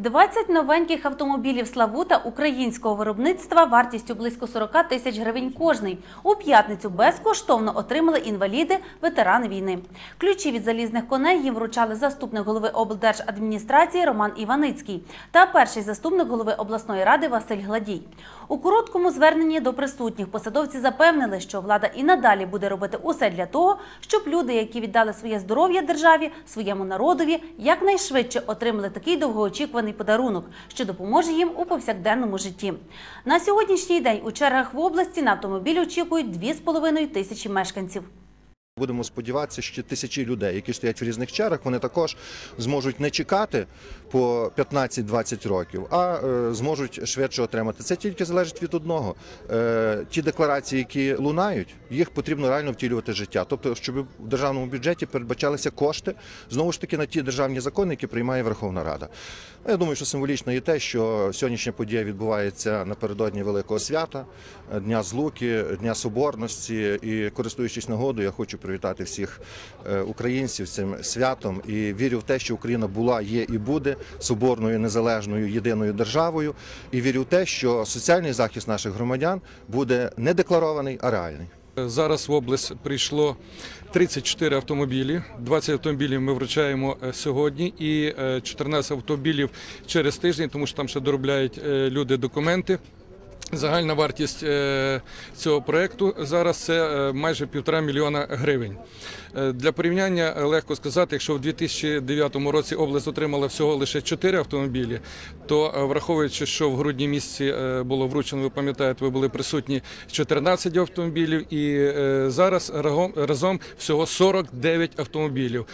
20 новеньких автомобілів Славута українського виробництва вартістю близько 40 тисяч гривень кожний. У п'ятницю безкоштовно отримали інваліди, ветерани війни. Ключі від залізних коней їм вручали заступник голови облдержадміністрації Роман Іваницький та перший заступник голови обласної ради Василь Гладій. У короткому зверненні до присутніх посадовці запевнили, що влада і надалі буде робити усе для того, щоб люди, які віддали своє здоров'я державі, своєму народові, якнайшвидше отримали такий довгоочікуваний подарунок, що допоможе їм у повсякденному житті. На сьогоднішній день у чергах в області на автомобіль очікують 2,5 тисячі мешканців. Будемо сподіватися, що тисячі людей, які стоять в різних чергах, вони також зможуть не чекати по 15-20 років, а е, зможуть швидше отримати. Це тільки залежить від одного. Е, ті декларації, які лунають, їх потрібно реально втілювати життя. Тобто, щоб в державному бюджеті передбачалися кошти знову ж таки на ті державні закони, які приймає Верховна Рада. Я думаю, що символічно є те, що сьогоднішня подія відбувається напередодні великого свята, Дня Злуки, Дня Соборності. І користуючись нагодою, я хочу привітати всіх е, українців цим святом і вірю в те, що Україна була, є і буде соборною, незалежною, єдиною державою. І вірю в те, що соціальний захист наших громадян буде не декларований, а реальний. Зараз в область прийшло 34 автомобілі. 20 автомобілів ми вручаємо е, сьогодні, і е, 14 автомобілів через тиждень, тому що там ще доробляють е, люди документи. Загальна вартість е, цього проекту зараз це е, майже півтора мільйона гривень. Е, Для порівняння легко сказати, якщо в 2009 році область отримала всього лише 4 автомобілі, то враховуючи, що в грудні місяці було вручено, ви пам'ятаєте, ви були присутні 14 автомобілів, і зараз разом всього 49 автомобілів.